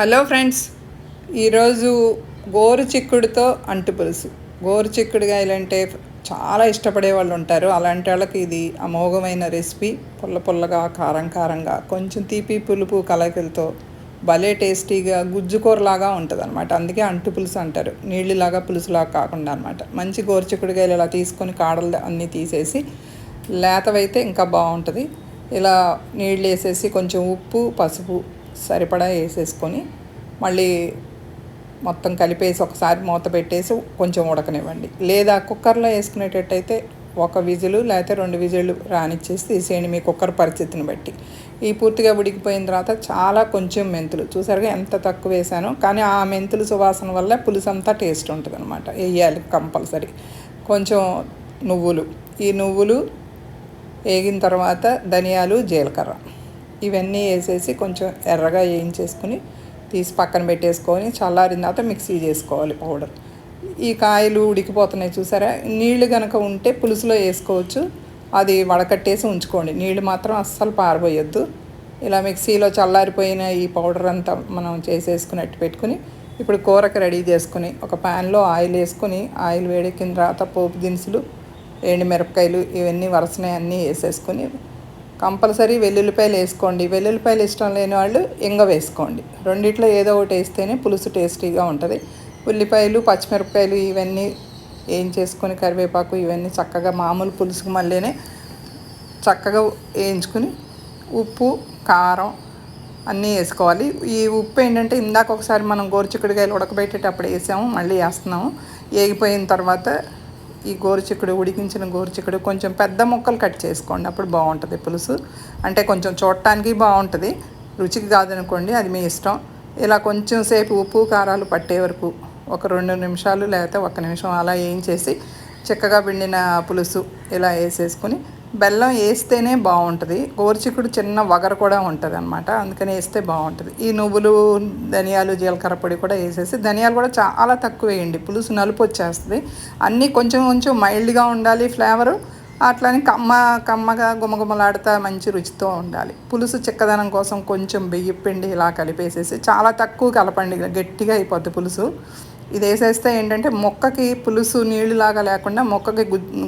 Hello friends ఈరోజు గోరు చిక్కుడుతో అంటు పులుసు. గోరు చిక్కుడుకాయలు అంటే చాలా ఇష్టపడే వాళ్ళు ఉంటారు. అలాంటి వాళ్ళకి ఇది అమోఘమైన రెసిపీ. పుల్ల పుల్లగా కారం కారంగా కొంచెం తీపి పులుపు కలకలతో భలే టేస్టీగా గుజ్జుకూరలాగా ఉంటుంది అనమాట అందుకే అంటు పులుసు అంటారు. నీళ్ళలాగా పులుసులాగా కాకుండా అనమాట మంచి గోరు చిక్కుడుకాయలు ఇలా తీసుకొని కాడలు అన్నీ తీసేసి లేతవైతే ఇంకా బాగుంటుంది. ఇలా నీళ్ళు వేసేసి కొంచెం ఉప్పు పసుపు సరిపడా వేసేసుకొని మళ్ళీ మొత్తం కలిపేసి ఒకసారి మూత పెట్టేసి కొంచెం ఉడకనివ్వండి. లేదా కుక్కర్లో వేసుకునేటట్టయితే ఒక విజులు లేకపోతే రెండు విజులు రానిచ్చేసి తీసేయండి మీ కుక్కర్ పరిస్థితిని బట్టి. ఈ పూర్తిగా ఉడికిపోయిన తర్వాత చాలా కొంచెం మెంతులు. చూసారుగా ఎంత తక్కువ వేసానో కానీ ఆ మెంతులు సువాసన వల్ల పులుసంతా టేస్ట్ ఉంటుంది అనమాట వేయాలి కంపల్సరీ. కొంచెం నువ్వులు. ఈ నువ్వులు వేగిన తర్వాత ధనియాలు జీలకర్ర. ఇవన్నీ వేసేసి కొంచెం ఎర్రగా వేయించేసుకుని తీసి పక్కన పెట్టేసుకొని చల్లారిన తర్వాత మిక్సీ చేసుకోవాలి పౌడర్. ఈ కాయలు ఉడికిపోతున్నాయి చూసారా? నీళ్ళు కనుక ఉంటే పులుసులో వేసుకోవచ్చు. అది వడకట్టేసి ఉంచుకోండి. నీళ్ళు మాత్రం అస్సలు పారబోయొద్దు. ఇలా మిక్సీలో చల్లారిపోయిన ఈ పౌడర్ అంతా మనం చేసేసుకున్నట్టు పెట్టుకుని ఇప్పుడు కూరకు రెడీ చేసుకుని ఒక ప్యాన్లో ఆయిల్ వేసుకుని ఆయిల్ వేడెక్కిన తర్వాత పోపు దినుసులు ఎండుమిరపకాయలు ఇవన్నీ వరసనే అన్నీ వేసేసుకొని కంపల్సరీ వెల్లుల్లిపాయలు వేసుకోండి. వెల్లుల్లిపాయలు ఇష్టం లేని వాళ్ళు ఇంగ వేసుకోండి. రెండిట్లో ఏదో ఒకటి వేస్తేనే పులుసు టేస్టీగా ఉంటుంది. ఉల్లిపాయలు పచ్చిమిరపకాయలు ఇవన్నీ ఏం చేసుకొని కరివేపాకు ఇవన్నీ చక్కగా మామూలు పులుసుకు మళ్ళీనే చక్కగా వేయించుకుని ఉప్పు కారం అన్నీ వేసుకోవాలి. ఈ ఉప్పు ఏంటంటే ఇందాక ఒకసారి మనం గోరుచిక్కుడుకాయలు ఉడకబెట్టేటప్పుడు వేసాము మళ్ళీ వేస్తున్నాము. వేగిపోయిన తర్వాత ఈ గోరుచిక్కుడు ఉడికించిన గోరుచిక్కుడు కొంచెం పెద్ద ముక్కలు కట్ చేసుకోండి అప్పుడు బాగుంటుంది పులుసు. అంటే కొంచెం చూడటానికి బాగుంటుంది. రుచికి కాదనుకోండి అది మీ ఇష్టం. ఇలా కొంచెం సేపు ఉప్పు కారాలు పట్టే వరకు ఒక రెండు నిమిషాలు లేకపోతే ఒక నిమిషం అలా వేయించేసి చక్కగా పిండిన పులుసు ఇలా వేసేసుకొని బెల్లం వేస్తేనే బాగుంటుంది. గోరుచిక్కుడు చిన్న వగర కూడా ఉంటుంది అనమాట అందుకని వేస్తే బాగుంటుంది. ఈ నువ్వులు ధనియాలు జీలకర్ర పొడి కూడా వేసేసి ధనియాలు కూడా చాలా తక్కువ వేయండి. పులుసు నలుపు వచ్చేస్తుంది. అన్నీ కొంచెం కొంచెం మైల్డ్గా ఉండాలి ఫ్లేవరు. అట్లానే కమ్మ కమ్మగా గుమగుమలాడుతా మంచి రుచితో ఉండాలి. పులుసు చిక్కదనం కోసం కొంచెం బియ్య పిండి ఇలా కలిపేసేసి చాలా తక్కువ కలపండి. గట్టిగా అయిపోద్ది పులుసు. ఇది వేసేస్తే ఏంటంటే మొక్కకి పులుసు నీళ్ళులాగా లేకుండా మొక్కకి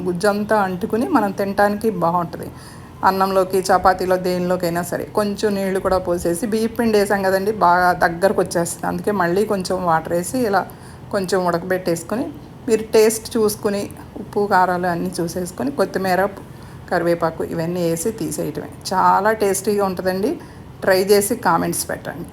గుజ్జంతా అంటుకుని మనం తినడానికి బాగుంటుంది. అన్నంలోకి చపాతీలో దేనిలోకైనా సరే కొంచెం నీళ్ళు కూడా పోసేసి బియ్య పిండి వేసాం కదండి బాగా దగ్గరకు వచ్చేస్తుంది అందుకే మళ్ళీ కొంచెం వాటర్ వేసి ఇలా కొంచెం ఉడకబెట్టేసుకొని మీరు టేస్ట్ చూసుకుని ఉప్పు కారాలు అన్నీ చూసేసుకొని కొత్తిమీర కరివేపాకు ఇవన్నీ వేసి తీసేయటమే. చాలా టేస్టీగా ఉంటుందండి. ట్రై చేసి కామెంట్స్ పెట్టండి.